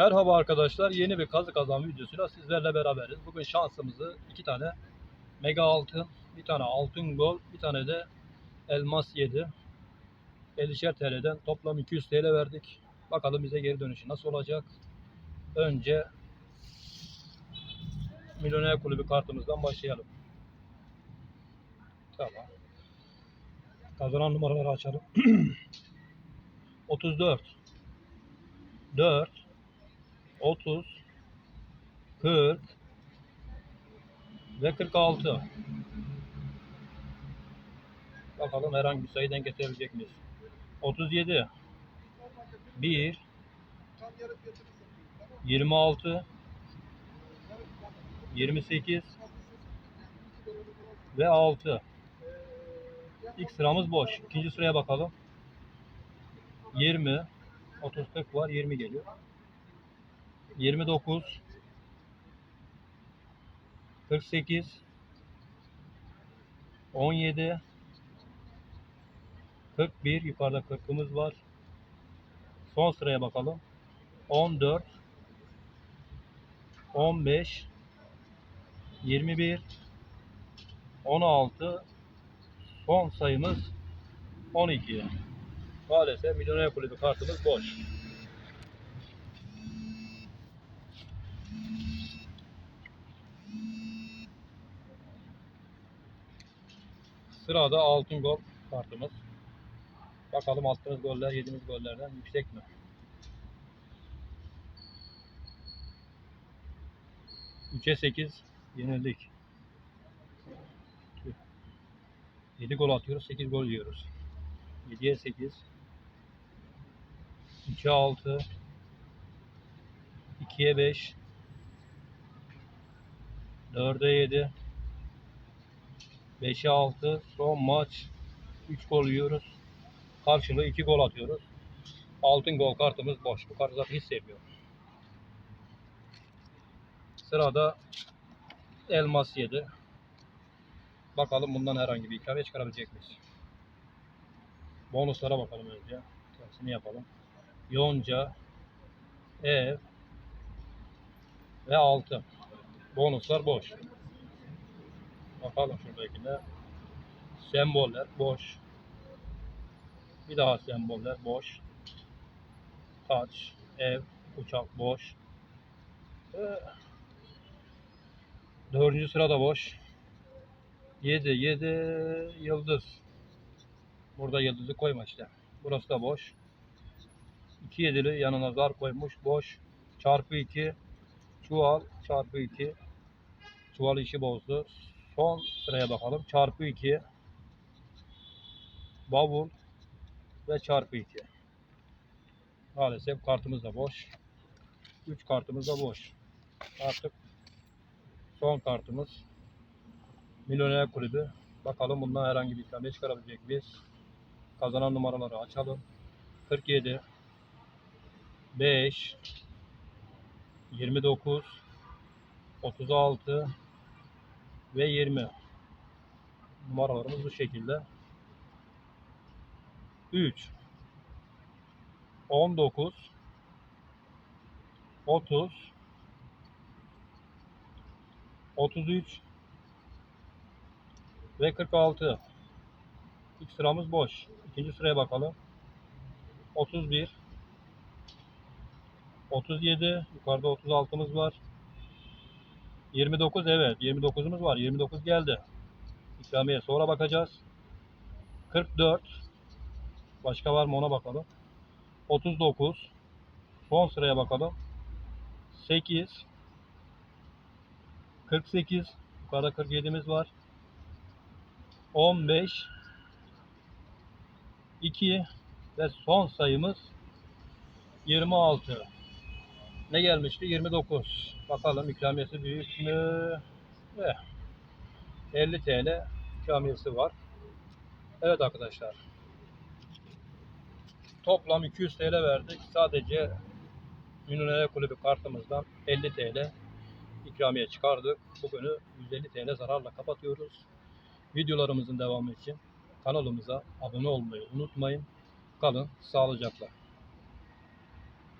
Merhaba arkadaşlar. Yeni bir kazı kazan videosuyla sizlerle beraberiz. Bugün şansımızı iki tane mega altın, bir tane altın gol, bir tane de elmas yedi. 50'şer TL'den toplam 200 TL verdik. Bakalım bize geri dönüşü nasıl olacak. Önce Milyoner Kulübü kartımızdan başlayalım. Tamam. Kazanan numaraları açalım. 34 4 30 40 ve 46 Bakalım herhangi bir sayı denk getirebilecek miyiz? 37 1 26 28 ve 6 İlk sıramız boş. İkinci sıraya bakalım. 20 30 40 var. 20 geliyor. 29 48 17 41 yukarıda 40'ımız var. Son sıraya bakalım. 14 15 21 16 son sayımız 12. Maalesef Milyoner Kulübü kartımız boş. Sırada altın gol kartımız. Bakalım attığımız goller yediğimiz gollerden yüksek mi? Üçe 8 yenildik. 7 gol atıyoruz, 8 gol yiyoruz. 7'ye 8 3'e 6 2'ye 5 4'e 7 5'e 6 son maç 3 gol yiyoruz. Karşılığı 2 gol atıyoruz. Altın gol kartımız boş. Bu kartı zaten hiç sevmiyorum. Sırada elmas 7. Bakalım bundan herhangi bir ikramiye çıkarabilecek miyiz? Bonuslara bakalım önce. Tersini yapalım. Yonca, ev ve altın. Bonuslar boş. Bakalım şuradakine. Semboller boş. Bir daha semboller boş. Taç, ev, uçak boş. Ee, dördüncü sırada boş. 7, 7 yıldız. Burada yıldızı koyma işte. Burası da boş. 2 yedili yanına zar koymuş. Boş. Çarpı 2. Çuval çarpı 2. Çuval işi bozdu. Son sıraya bakalım. Çarpı 2. Bavul ve çarpı 2. Maalesef kartımız da boş. 3 kartımız da boş. Artık son kartımız Milyoner Kulübü. Bakalım bundan herhangi bir ikramiye çıkarabilecek miyiz? Kazanan numaraları açalım. 47 5 29 36 ve 20 numaralarımız bu şekilde. 3 19 30 33 ve 46 İlk sıramız boş. İkinci sıraya bakalım. 31 37 yukarıda 36'mız var. 29 evet 29'umuz var. 29 geldi. İkramiye sonra bakacağız. 44 Başka var mı ona bakalım. 39 Son sıraya bakalım. 8 48 Yukarıda 47'miz var. 15 2 ve son sayımız 26. Ne gelmişti? 29. Bakalım ikramiyesi büyük mü? Eh, 50 TL ikramiyesi var. Evet arkadaşlar. Toplam 200 TL verdik. Sadece Ünlüler Kulübü kartımızdan 50 TL ikramiye çıkardık. Bugünü 150 TL zararla kapatıyoruz. Videolarımızın devamı için kanalımıza abone olmayı unutmayın. Kalın sağlıcakla.